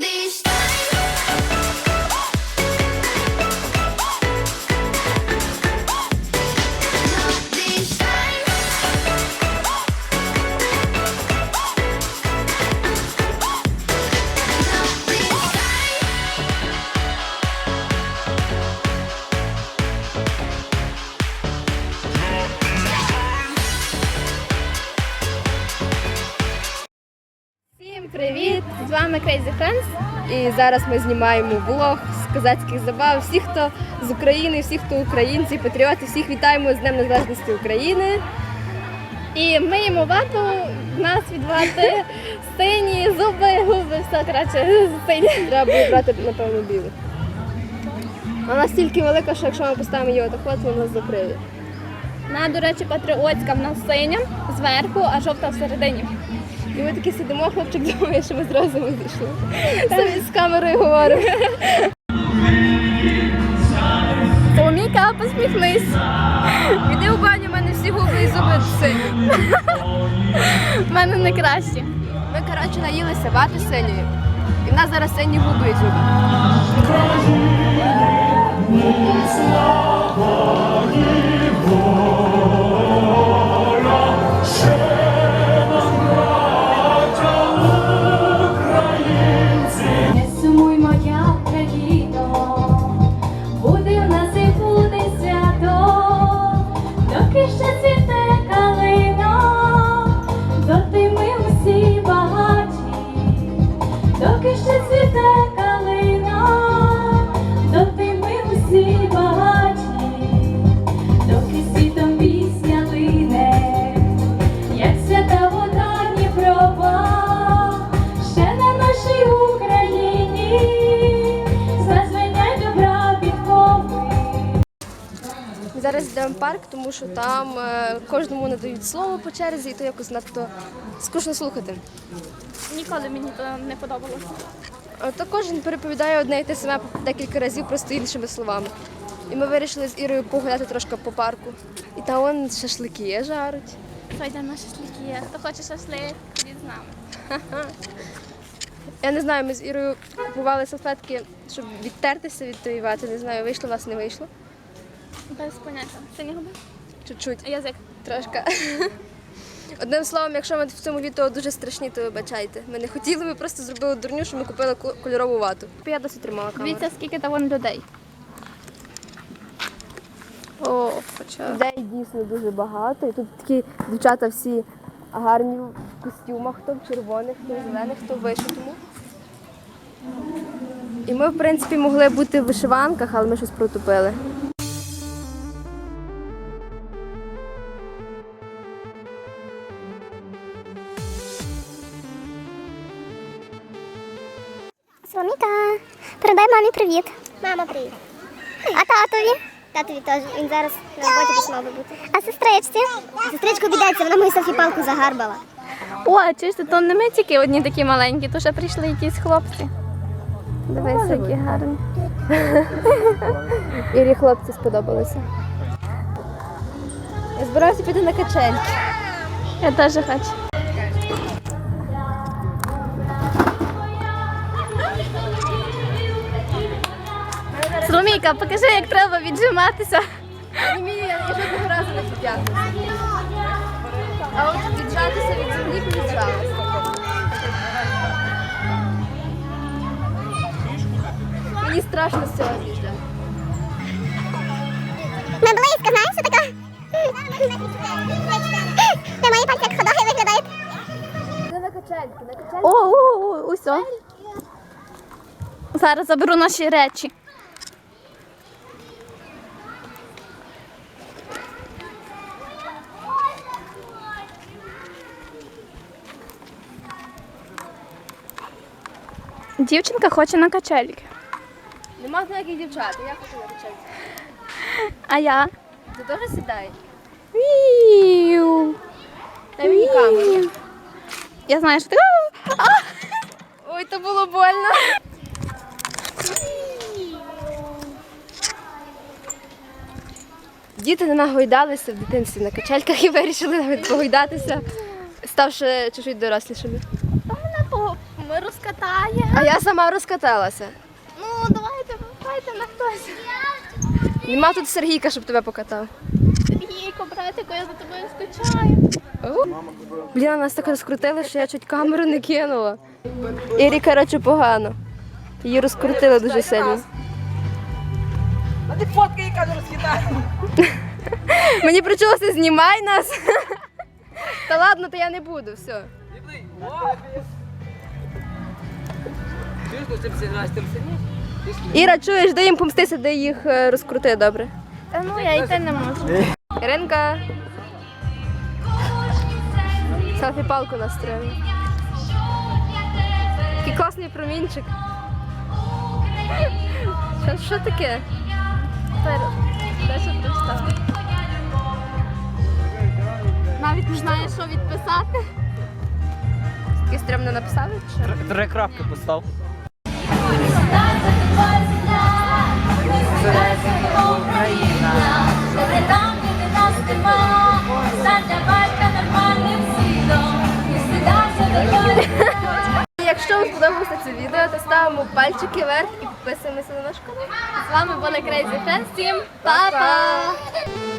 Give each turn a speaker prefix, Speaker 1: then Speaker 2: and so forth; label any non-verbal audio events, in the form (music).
Speaker 1: these вами Crazy Friends.
Speaker 2: І зараз ми знімаємо влог з козацьких забав. Всіх, хто з України, всіх, хто українці, патріоти, всіх вітаємо з Днем Незалежності України.
Speaker 1: І миємо вату, в нас від вати (laughs) сині зуби, губи, все коротше сині.
Speaker 2: Треба було брати, напевно, білу. Вона настільки велика, що якщо ми поставимо її отак, от, вона нас закриє.
Speaker 1: Вона, до речі, патріотська в нас синя зверху, а жовта всередині.
Speaker 2: І ми такі сидимо, хлопчик думає, що ми зразу вийшли. Самі з камерою говоримо.
Speaker 1: Соломійка, посміхнись.
Speaker 2: Іди у баню, у мене всі губи і зуби сині.
Speaker 1: В мене не кращі.
Speaker 2: Ми, коротше, наїлися вати синьої. І в нас зараз сині губи і зуби.
Speaker 3: Доки ще
Speaker 2: парк, тому що там е, кожному надають слово по черзі, і то якось надто скучно слухати.
Speaker 1: Ніколи мені то не подобалося.
Speaker 2: То кожен переповідає одне і те саме декілька разів, просто іншими словами. І ми вирішили з Ірою погуляти трошки по парку. І там вон шашлики жаруть.
Speaker 1: Що йде на шашлики? Хто хоче шашлик, ходіть з нами.
Speaker 2: Я не знаю, ми з Ірою купували салфетки, щоб відтертися від тої вати. Не знаю, вийшло у вас, не вийшло.
Speaker 1: Без поняття. Сині губи?
Speaker 2: Чуть-чуть.
Speaker 1: Язик.
Speaker 2: Трошки. (laughs) Одним словом, якщо ми в цьому відео дуже страшні, то вибачайте. Ми не хотіли, ми просто зробили дурню, що ми купили кольорову вату. Я досить тримала камеру.
Speaker 1: Дивіться, скільки там вон людей. О, хоча.
Speaker 2: Людей дійсно дуже багато. І тут такі дівчата всі гарні в костюмах, хто в червоних, хто в зелених, хто в вишитому. І ми, в принципі, могли бути в вишиванках, але ми щось протупили.
Speaker 4: Соломіка, передай мамі привіт. Мама, привіт. А татові? Татові теж. Він зараз на роботі десь мав би бути. А сестричці? Сестричку бідеться, вона мою Софі-палку загарбала.
Speaker 1: О, чуєш, то не ми тільки одні такі маленькі, то ще прийшли якісь хлопці. Дивись, які гарні. (laughs)
Speaker 2: Ірі хлопці сподобалися. Я збираюся піти на качельки.
Speaker 1: Я теж хочу. Соломійка, покажи, як треба віджиматися.
Speaker 2: Ні, я жодного разу не підтягнуся. А от віджатися від землі віджалася. Мені страшно з цього з'їжджати.
Speaker 4: Ми близько, знаєш, що така? Ти мої пальці як ходоги виглядають.
Speaker 2: Це на качельки, на качельки.
Speaker 1: О, о, о, усьо. Зараз заберу наші речі. Дівчинка хоче на качельки.
Speaker 2: Нема ніяких дівчат, я хочу на качельки.
Speaker 1: А я?
Speaker 2: Ти теж сідай?
Speaker 1: Віу.
Speaker 2: Дай мені камеру.
Speaker 1: Я знаю, що ти. А!
Speaker 2: Ой, то було больно. Діти не нагойдалися в дитинстві на качельках і вирішили навіть погойдатися, ставши чуть-чуть дорослішими.
Speaker 1: Мене ми розкатає.
Speaker 2: А я сама розкаталася.
Speaker 1: Ну, давайте, давайте на хтось.
Speaker 2: Нема тут Сергійка, щоб тебе покатав.
Speaker 1: Сергійко, братику, я за тобою скучаю.
Speaker 2: Блін, нас так розкрутили, що я чуть камеру не кинула. Ірі, коротше, погано. Її розкрутили дуже сильно.
Speaker 5: А ти фотки і кажу розкидаю.
Speaker 2: Мені причулося, знімай нас. Та ладно, то я не буду, все. Іра, чуєш, де їм помстися, де їх е, розкрути, добре.
Speaker 6: Та ну я йти не можу.
Speaker 2: Іринка. Селфі палку настроїли. Який класний промінчик. Що, що таке?
Speaker 6: Навіть не знаю, що відписати.
Speaker 2: Стрімно написали? чи що?
Speaker 1: Три крапки постав.
Speaker 2: Якщо вам сподобалося це відео, то ставимо пальчики вверх і підписуємося на наш канал.
Speaker 6: З вами були Crazy Friends. Всім па-па!